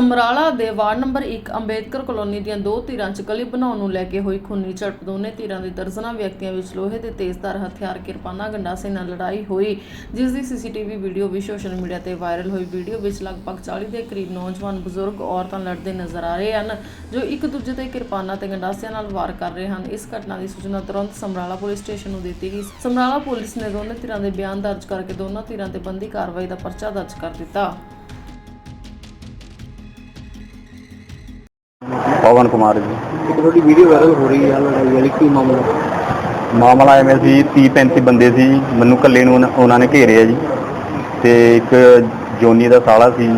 ਸਮਰਾਲਾ ਦੇ ward number 1 Ambedkar colony ਦੀਆਂ ਦੋ ਧਿਰਾਂ 'ਚ ਗਲੀ ਬਣਾਉਣ ਨੂੰ ਲੈ ਕੇ ਹੋਈ ਖੂਨੀ ਝੜਪ। ਦੋਨੇ ਧਿਰਾਂ ਦੇ ਦਰਜਨਾਂ ਵਿਅਕਤੀਆਂ ਵਿੱਚ ਲੋਹੇ ਦੇ ਤੇਜ਼ਧਾਰ ਹਥਿਆਰ, ਕਿਰਪਾਨਾਂ, ਗੰਡਾਸੇ ਨਾਲ ਲੜਾਈ ਹੋਈ, ਜਿਸ ਦੀ ਸੀਸੀਟੀਵੀ ਵੀਡੀਓ ਵੀ ਸੋਸ਼ਲ ਮੀਡੀਆ ਤੇ ਵਾਇਰਲ ਹੋਈ। ਵੀਡੀਓ ਵਿੱਚ ਲਗਭਗ 40 ਦੇ ਕਰੀਬ ਨੌਜਵਾਨ ਬਜ਼ੁਰਗ ਔਰਤਾਂ ਲੜਦੇ ਨਜ਼ਰ ਆ ਰਹੇ ਹਨ, ਜੋ ਇੱਕ ਦੂਜੇ ਤੇ ਕਿਰਪਾਨਾਂ ਤੇ ਗੰਡਾਸਿਆਂ ਨਾਲ ਵਾਰ ਕਰ ਰਹੇ ਹਨ। ਇਸ ਘਟਨਾ ਦੀ ਸੂਚਨਾ ਤੁਰੰਤ ਸਮਰਾਲਾ ਪੁਲਿਸ ਸਟੇਸ਼ਨ ਨੂੰ ਦਿੱਤੀ ਗਈ। ਸਮਰਾਲਾ ਪੁਲਿਸ ਨੇ ਦੋਨੇ ਧਿਰਾਂ ਦੇ ਬਿਆਨ ਦਰਜ ਕਰਕੇ ਦੋਨਾਂ ਧਿਰਾਂ ਤੇ ਬੰਦੀ ਕਾਰਵਾਈ ਦਾ ਪਰਚਾ ਦਰਜ ਕਰ ਦਿੱਤਾ। ਪਵਨ ਕੁਮਾਰ ਜੀ। ਇੱਕ ਤੁਹਾਡੀ ਵੀਡੀਓ ਵਾਇਰਲ ਹੋ ਰਹੀ ਹੈ ਲੜਾਈ ਵਾਲੀ ਕੀ ਮਾਮਲਾ? ਮਾਮਲਾ ਐਵੇਂ ਸੀ 30 35 ਬੰਦੇ ਸੀ। ਮੈਨੂੰ ਇਕੱਲੇ ਨੂੰ ਉਹਨਾਂ- ਉਹਨਾਂ ਨੇ ਘੇਰਿਆ ਜੀ। ਤੇ ਇੱਕ ਜੋਨੀ ਦਾ ਸਾਲਾ ਸੀ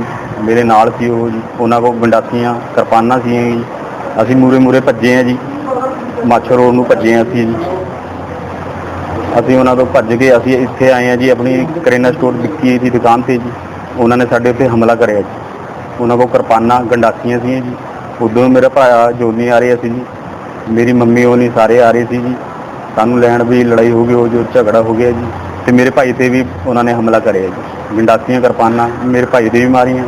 ਮੇਰੇ ਨਾਲ ਸੀ ਉਹ ਜੀ। ਉਹਨਾਂ ਕੋਲ ਗੰਡਾਸੀਆਂ ਕਿਰਪਾਨਾਂ ਸੀ ਜੀ। ਅਸੀਂ ਮੂਰੇ ਮੂਰੇ ਭੱਜੇ ਆ ਜੀ। ਮਾਛਰ ਰੋਡ ਨੂੰ ਭੱਜੇ ਆ ਅਸੀਂ ਜੀ। ਅਸੀਂ ਉਹਨਾਂ ਤੋਂ ਭੱਜ ਕੇ ਅਸੀਂ ਇੱਥੇ ਆਏ ਆ ਜੀ ਆਪਣੀ ਕਰਿਆਨਾ ਸਟੋਰ ਵਿੱਕੀ ਦੀ ਦੁਕਾਨ ਤੇ ਜੀ। ਉਹਨਾਂ ਨੇ ਸਾਡੇ ਉੱਤੇ ਹਮਲਾ ਕਰਿਆ ਜੀ। ਉਹਨਾਂ ਕੋਲ ਕਿਰਪਾਨਾਂ ਗੰਡਾਸੀਆਂ ਸੀ ਜੀ। ਉਦੋਂ ਮੇਰਾ ਭਰਾ ਜੋਨੀ ਆ ਰਿਹਾ ਸੀ ਜੀ। ਮੇਰੀ ਮੰਮੀ ਉਹ ਨਹੀਂ ਸਾਰੇ ਆ ਰਹੇ ਸੀ ਜੀ। ਸਾਨੂੰ ਲੈਣ ਵੀ ਲੜਾਈ ਹੋ ਗਈ ਉਹ ਜੋ ਝਗੜਾ ਹੋ ਗਿਆ ਜੀ। ਤੇ ਮੇਰੇ ਭਾਈ ਤੇ ਵੀ ਉਹਨਾਂ ਨੇ ਹਮਲਾ ਕਰਿਆ ਜੀ। ਗੰਡਾਸੀਆਂ ਕਿਰਪਾਨਾਂ ਮੇਰੇ ਭਾਈ ਦੇ ਵੀ ਮਾਰੀਆਂ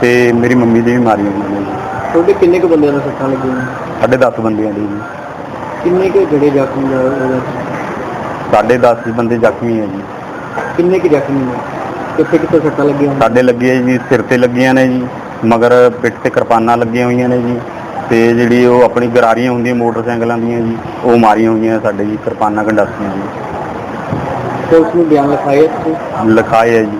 ਤੇ ਮੇਰੀ ਮੰਮੀ ਦੇ ਵੀ ਮਾਰੀਆਂ ਜੀ। ਤੁਹਾਡੇ ਕਿੰਨੇ ਕੁ ਬੰਦਿਆਂ ਨੂੰ ਸੱਟਾਂ ਲੱਗੀਆਂ? ਨੇ? ਸਾਡੇ 10 ਬੰਦਿਆਂ ਦੀ ਜੀ। ਕਿੰਨੇ ਕੁ ਜਿਹੜੇ ਜ਼ਖਮੀ ਚ? ਸਾਡੇ 10 ਬੰਦੇ ਜ਼ਖਮੀ ਹੈ ਜੀ। ਕਿੰਨੇ ਕੁ ਜ਼ਖਮੀ ਨੇ? ਕਿੱਥੇ ਕਿੱਥੇ ਸੱਟਾਂ ਲੱਗੀਆਂ? ਸਾਡੇ ਲੱਗੀ ਜੀ ਸਿਰ ਤੇ ਲੱਗੀਆਂ ਨੇ ਜੀ। ਮਗਰ ਪਿੱਠ ਤੇ ਕਿਰਪਾਨਾਂ ਲੱਗੀਆਂ ਹੋਈਆਂ ਨੇ ਜੀ ਤੇ ਜਿਹੜੀ ਉਹ ਆਪਣੀ ਗਰਾਰੀਆਂ ਹੁੰਦੀਆਂ ਮੋਟਰਸਾਈਕਲਾਂ ਦੀਆਂ ਜੀ ਉਹ ਮਾਰੀਆਂ ਹੋਈਆਂ ਸਾਡੇ ਜੀ ਕਿਰਪਾਨਾਂ ਗੰਡਾਸੀਆਂ ਜੀ। ਪੁਲਿਸ ਨੂੰ ਬਿਆਨ ਲਿਖਾਏ ਤੁਸੀਂ? ਲਿਖਾਏ ਹੈ ਜੀ।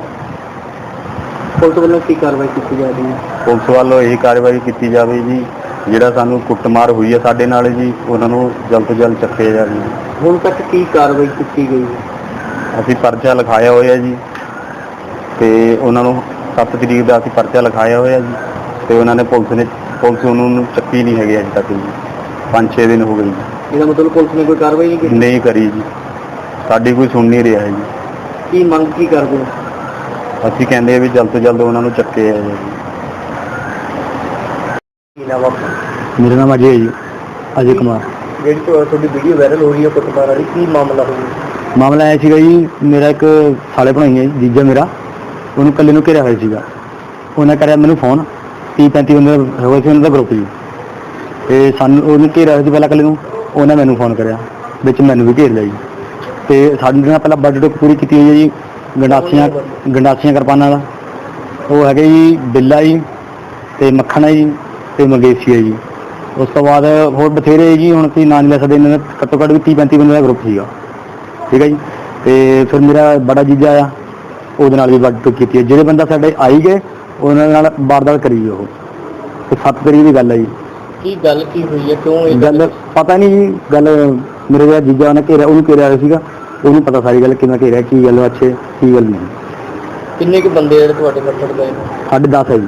ਪੁਲਿਸ ਵੱਲੋਂ ਕੀ ਕਾਰਵਾਈ ਕੀਤੀ ਜਾ ਰਹੀ ਹੈ? ਪੁਲਿਸ ਵੱਲੋਂ ਇਹ ਕਾਰਵਾਈ ਕੀਤੀ ਜਾਵੇ ਜੀ ਜਿਹੜਾ ਸਾਨੂੰ ਕੁੱਟਮਾਰ ਹੋਈ ਹੈ ਸਾਡੇ ਨਾਲ ਜੀ ਉਹਨਾਂ ਨੂੰ ਜਲਦ ਤੋਂ ਜਲਦ ਚੱਕਿਆ ਜਾਵੇ। ਜੀ। ਹੁਣ ਤੱਕ ਕੀ ਕਾਰਵਾਈ ਕੀਤੀ ਗਈ ਹੈ? ਅਸੀਂ ਪਰਚਾ ਲਿਖਾਇਆ ਹੋਇਆ ਜੀ ਤੇ ਉਹਨਾਂ ਨੂੰ 7 ਤਰੀਕ ਦਾ ਅਸੀਂ ਪਰਚਾ ਲਿਖਾਇਆ ਹੋਇਆ ਜੀ ਤੇ ਉਹਨਾਂ ਨੇ ਪੁਲਿਸ ਨੇ ਪੁਲਿਸ ਉਹਨਾਂ ਨੂੰ ਚੱਕੀ ਨਹੀਂ ਹੈਗੀ ਅਜੇ ਤੱਕ ਜੀ। 5-6 ਦਿਨ ਹੋ ਗਏ ਜੀ। ਇਹਦਾ ਮਤਲਬ ਪੁਲਿਸ ਨੇ ਕੋਈ ਕਾਰਵਾਈ ਨਹੀਂ ਕੀਤੀ? ਨਹੀਂ ਕਰੀ ਜੀ। ਸਾਡੀ ਕੋਈ ਸੁਣ ਨਹੀਂ ਰਿਹਾ ਜੀ। ਕੀ ਮੰਗ ਕੀ ਕਰਦੇ ਹੋ? ਅਸੀਂ ਕਹਿੰਦੇ ਆ ਵੀ ਜਲਦ ਤੋਂ ਜਲਦ ਉਹਨਾਂ ਨੂੰ ਚੱਕਿਆ ਜਾਵੇ ਜੀ। ਕੀ ਨਾਮ ਆ ਮੇਰਾ ਨਾਮ ਅਜੇ ਹੈ ਜੀ ਅਜੇ ਕੁਮਾਰ। ਜਿਹੜੀ ਤੁਹਾ- ਤੁਹਾਡੀ ਵੀਡੀਓ ਵਾਇਰਲ ਹੋ ਰਹੀ ਹੈ ਕੁੱਟਮਾਰ ਵਾਲੀ ਕੀ ਮਾਮਲਾ ਹੋਇਆ ਮਾਮਲਾ ਐ ਸੀਗਾ ਜੀ ਮੇਰਾ ਇੱਕ ਸਾਲੇ ਬਣਾਈ ਹੈ ਜੀਜਾ ਮੇਰਾ। ਉਹਨੂੰ ਇਕੱਲੇ ਨੂੰ ਘੇਰਿਆ ਹੋਇਆ ਸੀਗਾ। ਉਹਨੇ ਕਰਿਆ ਮੈਨੂੰ ਫੋਨ 30 35 ਬੰਦੇ ਹੋਏ ਸੀ ਉਹਨਾਂ ਦਾ ਗਰੁੱਪ ਜੀ। ਤੇ ਸਾਨੂੰ ਉਹਨੇ ਘੇਰਿਆ ਹੋਇਆ ਸੀ ਪਹਿਲਾਂ ਇਕੱਲੇ ਨੂੰ, ਉਹਨੇ ਮੈਨੂੰ ਫੋਨ ਕਰਿਆ, ਵਿੱਚ ਮੈਨੂੰ ਵੀ ਘੇਰ ਲਿਆ ਜੀ। ਤੇ ਸਾਡੇ ਨਾਲ ਪਹਿਲਾਂ ਬਜਟ ਪੂਰੀ ਕੀਤੀ ਹੋਈ ਹੈ ਜੀ, ਗੰਡਾਸੀਆਂ ਗੰਡਾਸੀਆਂ ਕਿਰਪਾਨਾਂ ਦਾ ਉਹ ਹੈਗੇ ਜੀ, ਬਿੱਲਾ ਜੀ, ਤੇ ਮੱਖਣ ਹੈ ਜੀ, ਤੇ ਮੰਗੇਸ਼ੀ ਹੈ ਜੀ। ਉਸ ਤੋਂ ਬਾਅਦ ਹੋਰ ਬਥੇਰੇ ਜੀ, ਹੁਣ ਤੁਸੀਂ ਨਾਂ ਨਹੀਂ ਲੈ ਸਕਦੇ, ਇਹਨਾਂ ਦਾ ਘੱਟੋ ਘੱਟ ਵੀ 30 35 ਬੰਦੇ ਦਾ ਗਰੁੱਪ ਸੀਗਾ। ਠੀਕ ਹੈ ਜੀ? ਤੇ ਫਿਰ ਮੇਰਾ ਬੜਾ ਜੀਜਾ ਆ ਉਹਦੇ ਨਾਲ ਵੀ ਵਾਰਦਾਤ ਕੀਤੀ ਹੈ। ਜਿਹੜੇ ਬੰਦਾ ਸਾਡੇ ਆਈ ਗਏ ਉਹਨਾਂ ਨਾਲ ਵਾਰਦਾਤ ਕਰੀ ਉਹ। ਤੇ 7 ਤਰੀਕ ਦੀ ਗੱਲ ਹੈ ਜੀ। ਕੀ ਗੱਲ ਕੀ ਹੋਈ ਹੈ? ਕਿਉਂ ਇਹ ਗੱਲ ਪਤਾ ਨਹੀਂ ਜੀ। ਗੱਲ ਮੇਰੇ ਜਿਹੜਾ ਜੀਜਾ ਉਹਨੇ ਘੇਰਿਆ ਉਹਨੂੰ ਘੇਰਿਆ ਹੋਇਆ ਸੀਗਾ। ਉਹਨੂੰ ਪਤਾ ਸਾਰੀ ਗੱਲ ਕਿਵੇਂ ਘੇਰਿਆ ਕੀ ਗੱਲ ਅੱਛੇ ਕੀ ਗੱਲ ਨਹੀਂ। ਕਿੰਨੇ ਕੁ ਬੰਦੇ ਜਿਹੜੇ ਤੁਹਾਡੇ ਮੱਥੜ ਗਏ ਨੇ? ਸਾਡੇ 10 ਹੈ ਜੀ।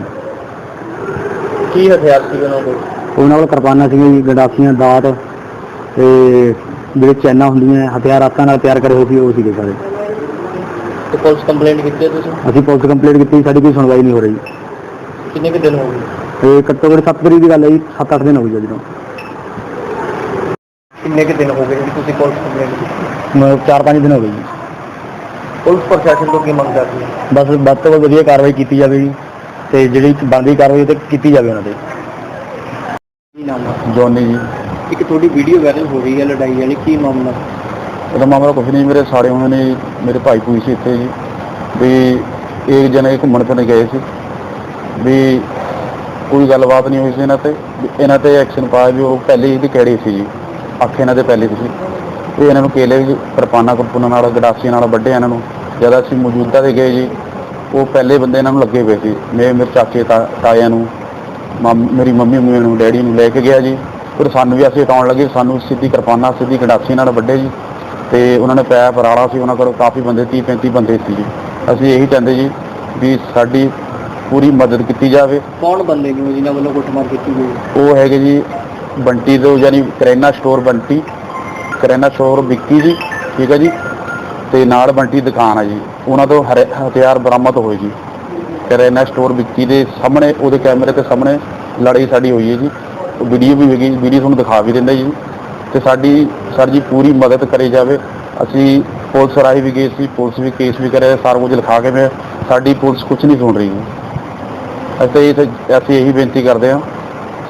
ਕੀ ਹਥਿਆਰ ਸੀ ਉਹਨਾਂ ਕੋਲ? ਉਹਨਾਂ ਕੋਲ ਕਿਰਪਾਨਾਂ ਸੀਗੀਆਂ ਜੀ ਗੰਡਾਸੀਆਂ ਦਾਤ ਤੇ ਜਿਹੜੇ ਚੈਨਾ ਹੁੰਦੀਆਂ ਹਥਿਆਰ ਹੱਥਾਂ ਨਾਲ ਤਿਆਰ ਕਰੇ ਹੋਏ ਸੀ ਉਹ ਸੀਗੇ ਸਾਰੇ। ਤੇ ਪੁਲਿਸ ਕੰਪਲੇਂਟ ਕੀਤੀ ਹੈ ਤੁਸੀਂ? ਅਸੀਂ ਪੁਲਿਸ ਕੰਪਲੇਂਟ ਕੀਤੀ ਸਾਡੀ ਕੋਈ ਸੁਣਵਾਈ ਨਹੀਂ ਹੋ ਰਹੀ। ਕਿੰਨੇ ਕੁ ਦਿਨ ਹੋ ਗਏ? ਤੇ ਘੱਟੋ ਘੱਟ 7 ਤਰੀਕ ਦੀ ਗੱਲ ਹੈ ਜੀ 7-8 ਦਿਨ ਹੋ ਗਏ ਜਦੋਂ। ਕਿੰਨੇ ਕੁ ਦਿਨ ਹੋ ਗਏ ਜਿਹੜੀ ਤੁਸੀਂ ਪੁਲਿਸ ਕੰਪਲੇਂਟ ਕੀਤੀ? ਮ- ਚਾਰ ਪੰਜ ਦਿਨ ਹੋ ਗਏ ਜੀ। ਪੁਲਿਸ ਪ੍ਰਸ਼ਾਸਨ ਤੋਂ ਕੀ ਮੰਗ ਕਰਦੀ ਹੈ? ਬਸ ਵੱਧ ਤੋਂ ਵੱਧ ਵਧੀਆ ਕਾਰਵਾਈ ਕੀਤੀ ਜਾਵੇ ਜੀ ਤੇ ਜਿਹੜੀ ਬਣਦੀ ਕਾਰਵਾਈ ਤੇ ਕੀਤੀ ਜਾਵੇ ਉਹਨਾਂ ਤੇ। ਕੀ ਨਾਮ ਹੈ ਜੋਨੀ ਜੀ। ਇੱਕ ਤੁਹਾਡੀ ਵੀਡੀਓ ਵਾਇਰਲ ਹੋ ਰਹੀ ਹੈ ਲੜਾਈ ਵਾਲੀ ਕੀ ਮਾਮਲਾ? ਉਹਦਾ ਮਾਮਲਾ ਕੁਝ ਨਹੀਂ, ਮੇਰੇ ਸਾਰੇ ਉਹਨਾਂ ਨੇ ਮੇਰੇ ਭਾਈ ਪੂਈ ਸੀ ਇੱਥੇ ਜੀ, ਵੀ ਇੱਕ ਜਣੇ ਘੁੰਮਣ ਫਿਰਨ ਗਏ ਸੀ, ਵੀ ਕੋਈ ਗੱਲਬਾਤ ਨਹੀਂ ਹੋਈ ਸੀ ਇਹਨਾਂ ਤੇ, ਵੀ ਇਹਨਾਂ ਤੇ ਐਕਸ਼ਨ ਪਾਇਆ ਵੀ ਉਹ ਪਹਿਲੇ ਹੀ ਦੀ ਕਿਹੜੀ ਸੀ ਜੀ, ਅੱਖ ਇਹਨਾਂ ਦੇ ਪਹਿਲੇ ਸੀ। ਵੀ ਇਹਨਾਂ ਨੂੰ ਕੇਲੇ ਵੀ ਕਿਰਪਾਨਾ ਕੁਰਪਾਨਾਂ ਨਾਲ ਗਡਾਸੀਆਂ ਨਾਲ ਵੱਡੇ ਇਹਨਾਂ ਨੂੰ, ਜਦ ਅਸੀਂ ਮੌਜੂਦਾ ਦੇ ਗਏ ਜੀ, ਉਹ ਪਹਿਲੇ ਬੰਦੇ ਇਹਨਾਂ ਨੂੰ ਲੱਗੇ ਪਏ ਸੀ ਮੇਰੇ ਮੇਰੇ ਚਾਚੇ ਤਾ- ਤਾਇਆਂ ਨੂੰ, ਮੰਮ- ਮੇਰੀ ਮੰਮੀ ਨੂੰ, ਡੈਡੀ ਨੂੰ ਲੈ ਕੇ ਗਿਆ ਜੀ, ਫਿਰ ਸਾਨੂੰ ਵੀ ਅਸੀਂ ਹਟਾਉਣ ਲੱਗੇ, ਸਾਨੂੰ ਸਿੱਧੀ ਕਿਰਪਾਨਾ, ਸਿੱਧੀ ਗਡਾਸੀ ਨਾਲ ਵੱਡੇ ਜੀ। ਤੇ ਉਹਨਾਂ ਨੇ ਪੈਪ ਰਾੜਾ ਸੀ ਉਹਨਾਂ ਕੋਲ ਕਾਫੀ ਬੰਦੇ 30 35 ਬੰਦੇ ਸੀ ਜੀ। ਅਸੀਂ ਇਹੀ ਚਾਹੁੰਦੇ ਜੀ ਵੀ ਸਾਡੀ ਪੂਰੀ ਮਦਦ ਕੀਤੀ ਜਾਵੇ। ਕੌਣ ਬੰਦੇ ਨੇ ਜਿਨ੍ਹਾਂ ਵੱਲੋਂ ਕੁੱਟਮਾਰ ਕੀਤੀ ਗਈ? ਉਹ ਹੈਗੇ ਜੀ ਬੰਟੀ ਤੋਂ ਯਾਨੀ ਕਰੈਨਾ ਸਟੋਰ ਬੰਟੀ ਕਰੈਨਾ ਸਟੋਰ ਵਿੱਕੀ ਜੀ ਠੀਕ ਹੈ ਜੀ? ਤੇ ਨਾਲ ਬੰਟੀ ਦੁਕਾਨ ਹੈ ਜੀ। ਉਹਨਾਂ ਤੋਂ ਹਥਿਆਰ ਬਰਾਮਦ ਹੋਏ ਜੀ। ਕਰੈਨਾ ਸਟੋਰ ਵਿੱਕੀ ਦੇ ਸਾਹਮਣੇ ਉਹਦੇ ਕੈਮਰੇ ਦੇ ਸਾਹਮਣੇ ਲੜਾਈ ਸਾਡੀ ਹੋਈ ਹੈ ਜੀ। ਵੀਡੀਓ ਵੀ ਹੈਗੀ ਵੀਡੀਓ ਤੁਹਾਨੂੰ ਦਿਖਾ ਵੀ ਦਿੰਦਾ ਜੀ। ਤੇ ਸਾਡੀ ਸਰ ਜੀ ਪੂਰੀ ਮਦਦ ਕਰੀ ਜਾਵੇ। ਅਸੀਂ ਪੁਲਿਸ ਰਾਹੀਂ ਵੀ ਗਏ ਸੀ ਪੁਲਿਸ ਵੀ ਕੇਸ ਵੀ ਕਰਿਆ ਸਾਰਾ ਕੁਝ ਲਿਖਾ ਕੇ ਮੈਂ ਸਾਡੀ ਪੁਲਿਸ ਕੁਝ ਨਹੀਂ ਸੁਣ ਰਹੀ। ਅਸੀਂ ਇਹ ਅਸੀਂ ਇਹੀ ਬੇਨਤੀ ਕਰਦੇ ਹਾਂ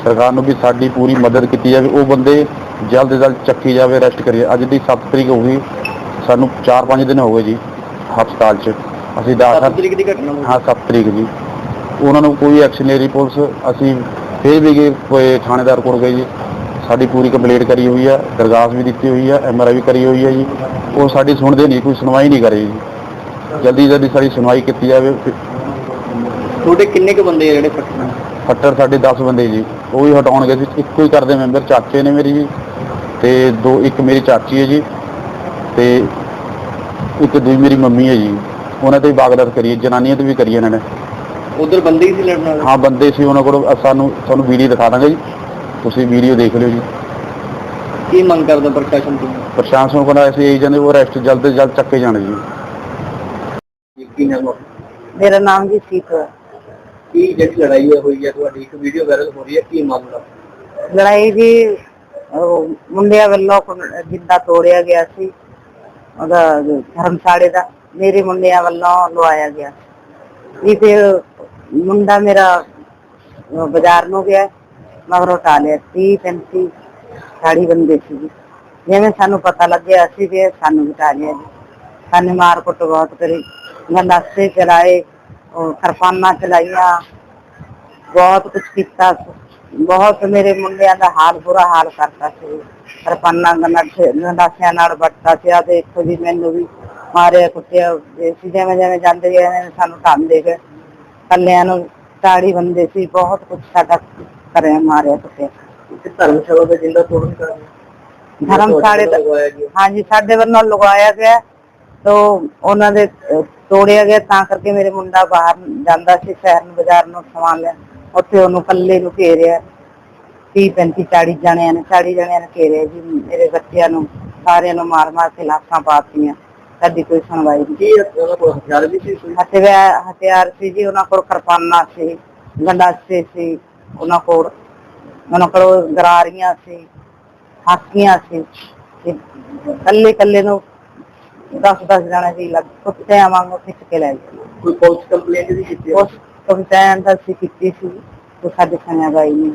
ਸਰਕਾਰ ਨੂੰ ਵੀ ਸਾਡੀ ਪੂਰੀ ਮਦਦ ਕੀਤੀ ਜਾਵੇ। ਉਹ ਬੰਦੇ ਜਲਦ ਜਲਦ ਚੱਕੀ ਜਾਵੇ ਅਰੈਸਟ ਕਰੀਏ। ਅੱਜ ਦੀ 7 ਤਰੀਕ ਹੋ ਗਈ ਸਾਨੂੰ 4-5 ਦਿਨ ਹੋ ਗਏ ਜੀ ਹਸਪਤਾਲ 'ਚ। ਅਸੀਂ 10 7 ਤਰੀਕ ਦੀ ਘਟਨਾ ਹਾਂ 7 ਤਰੀਕ ਜੀ। ਉਹਨਾਂ ਨੂੰ ਕੋਈ ਐਕਸ਼ਨ ਨਹੀਂ ਰਹੀ ਪੁਲਿਸ। ਅਸੀਂ ਫੇਰ ਵੀ ਗਏ ਕੋਈ ਥਾਣੇਦਾਰ ਕੋਲ ਗਏ ਜੀ। ਸਾਡੀ ਪੂਰੀ ਕੰਪਲੀਟ ਕਰੀ ਹੋਈ ਆ ਦਰਗਾਸ ਵੀ ਦਿੱਤੀ ਹੋਈ ਆ ਐਮਆਰਆਈ ਵੀ ਕਰੀ ਹੋਈ ਆ ਜੀ। ਉਹ ਸਾਡੀ ਸੁਣਦੇ ਨਹੀਂ ਕੋਈ ਸੁਣਵਾਈ ਨਹੀਂ ਕਰੇ ਜੀ। ਜਲਦੀ ਜਲਦੀ ਸਾਡੀ ਸੁਣਵਾਈ ਕੀਤੀ ਜਾਵੇ ਤੁਹਾਡੇ ਕਿੰਨੇ ਕੁ ਬੰਦੇ ਆ ਜਿਹੜੇ ਫੱਟੇ ਫੱਟਰ ਸਾਡੇ 10 ਬੰਦੇ ਜੀ। ਉਹ ਵੀ ਹਟਾਉਣ ਗਏ ਸੀ ਇੱਕੋ ਹੀ ਕਰਦੇ ਮੈਂਬਰ ਚਾਚੇ ਨੇ ਮੇਰੀ ਜੀ ਤੇ ਦੋ ਇੱਕ ਮੇਰੀ ਚਾਚੀ ਹੈ ਜੀ ਤੇ ਇੱਕ ਦੂਜੀ ਮੇਰੀ ਮੰਮੀ ਹੈ ਜੀ। ਉਹਨਾਂ ਤੇ ਬਾਗਦਤ ਕਰੀ ਹੈ, ਜਨਾਨੀਆਂ ਤੇ ਵੀ ਕਰੀ ਇਹਨਾਂ ਨੇ। ਉਧਰ ਬੰਦੇ ਹੀ ਸੀ ਲੜਨ ਵਾਲੇ? ਹਾਂ ਬੰਦੇ ਸੀ ਉਹਨਾਂ ਕੋਲ। ਸਾਨੂੰ ਤੁਹਾਨੂੰ ਵੀਡੀਓ ਦਿਖਾ ਦਾਂਗੇ ਜੀ। ਤੁਸੀਂ ਵੀਡੀਓ ਦੇਖ ਲਿਓ ਜੀ। ਕੀ ਮੰਗ ਕਰਦਾ ਪ੍ਰਸ਼ਾਸਨ ਤੋਂ? ਪ੍ਰਸ਼ਾਸਨ ਕੋਲ ਅਸੀਂ ਇਹੀ ਜਾਂਦੇ ਉਹ ਅਰੈਸਟ ਜਲਦ ਤੋਂ ਜਲਦ ਚੱਕੇ ਜਾਣ ਜੀ। ਕੀ ਨਾਮ ਆ? ਮੇਰਾ ਨਾਮ ਜੀ ਸੀਤ ਹੈ। ਕੀ ਜਿਹੜੀ ਲੜਾਈ ਹੋਈ ਹੈ ਤੁਹਾਡੀ ਇੱਕ ਵੀਡੀਓ ਵਾਇਰਲ ਹੋ ਰਹੀ ਹੈ ਕੀ ਮਾਮਲਾ? ਲੜਾਈ ਜੀ ਉਹ ਮੁੰਡਿਆਂ ਵੱਲੋਂ ਕੁ- ਜਿੱਦਾਂ ਤੋੜਿਆ ਗਿਆ ਸੀ। ਉਹਦਾ ਧਰਮਸਾੜੇ ਦਾ ਮੇਰੇ ਮੁੰਡਿਆਂ ਵੱਲੋਂ ਲਵਾਇਆ ਗਿਆ। ਇਹ ਫਿਰ ਮੁੰਡਾ ਮੇਰਾ ਅਹ, ਬਾਜ਼ਾਰ ਨੂੰ ਗਿਆ। ਮਗਰੋਂ ਟਾਲਿਆ 30 35 ਸਾੜੀ ਬੰਦੇ ਸੀ ਜੀ ਜਿਵੇਂ ਸਾਨੂੰ ਪਤਾ ਲੱਗਿਆ, ਅਸੀਂ ਵੀ ਸਾਨੂੰ ਵੀ ਟਾਲਿਆ ਜੀ। ਸਾਨੂੰ ਮਾਰ ਕੁੱਟ ਬਹੁਤ ਕਰੀ। ਗੰਡਾਸੇ ਚਲਾਏ, ਉਹ ਕਿਰਪਾਨਾਂ ਚਲਾਈਆਂ, ਬਹੁਤ ਕੁਝ ਕੀਤਾ। ਬਹੁਤ ਮੇਰੇ ਮੁੰਡਿਆਂ ਦਾ ਹਾਲ ਬੁਰਾ ਹਾਲ ਕਰਤਾ ਸੀ। ਕਿਰਪਾਨਾਂ ਗੰਡਾਸੇ ਨਾਲ ਵੱਟਦਾ ਸੀ ਆ ਤੇ ਇੱਥੋਂ ਦੀ ਮੈਨੂੰ ਵੀ ਮਾਰਿਆ, ਕੁੱਟਿਆ। ਸੀ ਜਿਵੇਂ ਜਿਵੇਂ ਜਾਂਦੇ ਗਏ ਸਾਨੂੰ ਧੰਨ ਦੇ ਕੇ ਕੱਲਿਆਂ ਨੂੰ ਤਾੜੀ ਬੰਦੇ ਸੀ, ਬਹੁਤ ਕੁਝ ਸਾਡਾ ਕਰਿਆ ਮਾਰਿਆ ਕੁੱਟਿਆ। ਇੱਕ ਧਰਮਸ਼ਾਲਾ ਦਾ ਜਿੰਦਾ ਤੋੜਨ ਕਰ ਧਰਮਸ਼ਾਲੇ ਦਾ ਹਾਂਜੀ ਸਾਡੇ ਵੱਲੋਂ ਲਗਾਇਆ ਗਿਆ। ਤੋ ਉਹਨਾਂ ਦੇ ਤੋੜਿਆ ਗਿਆ ਤਾਂ ਕਰਕੇ ਮੇਰੇ ਮੁੰਡਾ ਬਾਹਰ ਜਾਂਦਾ ਸੀ ਸ਼ਹਿਰ ਨੂੰ ਬਾਜ਼ਾਰ ਨੂੰ ਸਮਾਨ ਲੈਣ। ਉੱਥੇ ਉਹਨੂੰ ਕੱਲੇ ਨੂੰ ਘੇਰਿਆ। 30 35 40 ਜਣਿਆਂ ਨੇ 40 ਜਣਿਆਂ ਨੇ ਘੇਰਿਆ ਜੀ ਮੇਰੇ ਬੱਚਿਆਂ ਨੂੰ ਸਾਰਿਆਂ ਨੂੰ ਮਾਰ ਮਾਰ ਕੇ ਲਾਸ਼ਾਂ ਪਾਤੀਆਂ ਸਾਡੀ ਕੋਈ ਸੁਣਵਾਈ ਨਹੀਂ। ਕੀ ਉਹਨਾਂ ਕੋਲ ਹਥਿਆਰ ਵੀ ਸੀ ਹਥਿਆਰ ਸੀ ਜੀ ਉਹਨਾਂ ਕੋਲ ਕਿਰਪਾਨਾਂ ਸੀ ਗੰਡਾਸੇ ਸੀ। ਉਹਨਾਂ ਕੋਲ ਉਹਨਾਂ ਕੋਲ ਗਰਾਰੀਆਂ ਸੀ ਹਾਕੀਆਂ ਸੀ ਕੱਲੇ ਕੱਲੇ ਨੂੰ 10 10 ਜਣੇ ਸੀ ਲੱਗ ਕੁੱਤਿਆਂ ਵਾਂਗੂ ਖਿੱਚ ਕੇ ਲੈ ਗਏ। ਕੋਈ ਪੁਲਿਸ ਕੰਪਲੇਂਟ ਵੀ ਕੀਤੀ ਉਸ ਕੰਪਲੇਂਟ ਦਾ ਸੀ ਕੀਤੀ ਸੀ ਉਹ ਸਾਡੇ ਸੁਣਿਆ ਗਈ ਨਹੀਂ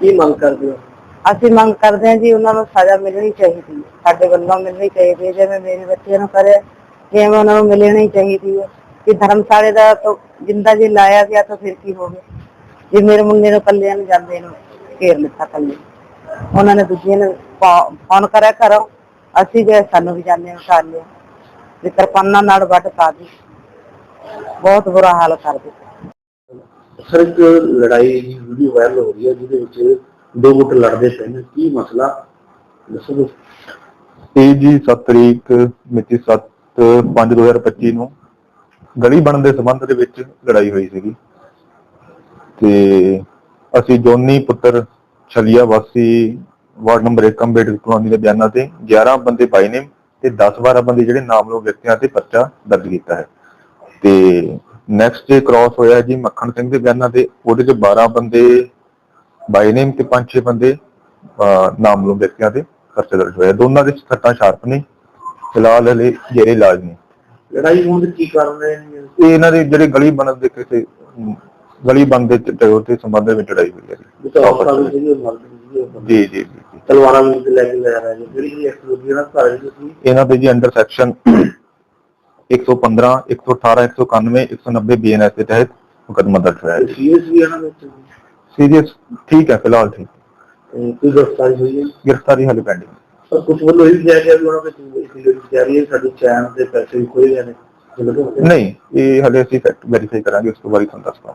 ਕੀ ਮੰਗ ਕਰਦੇ ਹੋ? ਅਸੀਂ ਮੰਗ ਕਰਦੇ ਹਾਂ ਜੀ ਉਹਨਾਂ ਨੂੰ ਸਜ਼ਾ ਮਿਲਣੀ ਚਾਹੀਦੀ ਹੈ। ਸਾਡੇ ਵੱਲੋਂ ਮਿਲਣੀ ਚਾਹੀਦੀ ਹੈ ਜਿਵੇਂ ਮੇਰੇ ਬੱਚਿਆਂ ਨੂੰ ਕਰੇ ਜਿਵੇਂ ਉਹਨਾਂ ਨੂੰ ਮਿਲਣੀ ਚਾਹੀਦੀ ਹੈ ਕਿ ਧਰਮਸ਼ਾਲੇ ਦਾ ਤਾਂ ਜਿੰਦਾ ਜੀ ਲਾਇਆ ਗਿਆ ਤਾਂ ਫਿਰ ਕੀ ਹੋ ਗਿਆ ਜੇ ਮੇਰੇ ਮੁੰਡੇ ਨੂੰ ਕੱਲਿਆਂ ਨੂੰ ਜਾਂਦੇ ਨੂੰ ਘੇਰ ਲਿੱਤਾ ਕੱਲੇ ਉਹਨਾਂ ਨੇ ਦੂਜੀਆਂ ਨੂੰ ਫੋਨ ਕਰਿਆ ਕਰੋ ਅਸੀਂ ਗਏ ਸਾਨੂੰ ਵੀ ਜਾਂਦੇ ਨੂੰ ਕਰ ਲਿਆ। ਵੀ ਕਿਰਪਾਨਾਂ ਨਾਲ ਵੱਢ ਪਾ ਦੀ। ਬਹੁਤ ਬੁਰਾ ਹਾਲ ਕਰ ਦਿੱਤਾ। ਸਰ ਇੱਕ ਲੜਾਈ ਦੀ ਵੀਡੀਓ ਵਾਇਰਲ ਹੋ ਰਹੀ ਹੈ ਜਿਹਦੇ ਵਿੱਚ ਦੋ ਗੁੱਟ ਲੜਦੇ ਪਏ ਨੇ। ਕੀ ਮਸਲਾ? ਦੱਸੋ ਇਹ ਜੀ 7 ਤਰੀਕ ਮਿਤੀ 7 5 2025 ਨੂੰ ਗਲੀ ਬਣਨ ਦੇ ਸੰਬੰਧ ਦੇ ਵਿੱਚ ਲੜਾਈ ਹੋਈ ਸੀਗੀ। ਤੇ ਅਸੀਂ ਜੋਨੀ ਪੁੱਤਰ ਛਲੀਆ ਵਾਸੀ ਵਾਰਡ ਨੰਬਰ 1 ਅੰਬੇਡਕਰ ਕਲੋਨੀ ਦੇ ਬਿਆਨਾਂ ਤੇ 11 ਬੰਦੇ ਪਾਏ ਨੇ ਤੇ 10-12 ਬੰਦੇ ਜਿਹੜੇ ਨਾਮਲੋ ਵਿਅਕਤੀਆਂ ਤੇ ਪਰਚਾ ਦਰਜ ਕੀਤਾ ਹੈ। ਤੇ ਨੈਕਸਟ ਡੇ ਕ੍ਰਾਸ ਹੋਇਆ ਜੀ ਮੱਖਣ ਸਿੰਘ ਦੇ ਬਿਆਨਾਂ ਤੇ ਉਹਦੇ ਚ 12 ਬੰਦੇ ਬਾਈ ਨੇਮ ਤੇ 5-6 ਬੰਦੇ ਅਹ, ਨਾਮਲੂਮ ਵਿਅਕਤੀਆਂ ਤੇ ਪਰਚਾ ਦਰਜ ਹੋਇਆ। ਦੋਨਾਂ ਦੇ ਸੱਟਾਂ ਸ਼ਾਰਪ ਨੇ ਫਿਲਹਾਲ ਹਲੇ ਜਿਹੜੇ ਇਲਾਜ ਨੇ। ਲੜਾਈ ਹੋਣ ਦੇ ਕੀ ਕਾਰਨ ਰਹੇ ਨੇ? ਇਹ ਇਹਨਾਂ ਦੇ ਜਿਹੜੇ ਗਲੀ ਬਣਨ ਦੇ ਕਿਸੇ ਗਲੀ ਬਣਨ ਦੇ ਟੈਗੋਰ ਦੇ ਸੰਬੰਧ ਦੇ ਵਿੱਚ ਲੜਾਈ ਹੋਈ ਹੈ ਜੀ। ਜਿੱਥੇ ਔਰਤਾਂ ਵੀ ਜਿਹੜੀ ਉਹ ਮਰਦ ਵੀ ਜਿਹੜੇ ਉਹ ਬੰਦੇ ਜੀ ਜੀ ਜੀ ਜੀ। ਤਲਵਾਰਾਂ ਵੀ ਲੈ ਕੇ ਜਾ ਰਹੇ ਨੇ। ਜਿਹੜੀ ਜਿਹੜੀ ਐਕਸਪਲੋਜ਼ਨ ਨਾਲ ਘਰ ਵਿੱਚ ਸੀ। ਇਹਨਾਂ ਦੇ ਜੀ ਅੰਡਰ ਸੈਕਸ਼ਨ 115 118 191 190 ਬੀਐਨਐਸ ਦੇ ਤਹਿਤ ਮੁਕੱਦਮਾ ਦਰਜ ਹੋਇਆ ਹੈ ਸੀਰੀਅਸ ਵੀ ਇਹਨਾਂ ਵਿੱਚ ਸੀਰੀਅਸ ਠੀਕ ਹੈ ਫਿਲਹਾਲ ਠੀਕ। ਤੇ ਕੋਈ ਗ੍ਰਿਫਤਾਰੀ ਹੋਈ ਹੈ? ਗ੍ਰਿਫਤਾਰੀ ਹਾਲੇ ਪੈਂਡਿੰਗ ਪਰ ਕੁਝ ਵੱਲੋਂ ਇਹ ਵੀ ਕਿਹਾ ਗਿਆ ਵੀ ਉਹਨਾਂ ਵਿੱਚ ਇਸ ਜਿਹੜੀ ਤਿਆਰੀ ਹੈ ਸਾਡੀ ਚੈਨ ਦੇ ਪੈਸੇ ਵੀ ਖੋਏ ਗਏ ਨੇ। ਜੇ ਲੱਗੇ ਹੋਏ ਨੇ। ਨਹੀਂ ਇਹ ਹਲੇ ਅਸੀਂ ਫੈਕਟ ਵੈਰੀਫਾਈ ਕਰਾਂਗੇ ਉਸ ਤੋਂ ਬਾਅਦ ਹੀ ਤੁਹਾਨੂੰ ਦੱਸਦਾ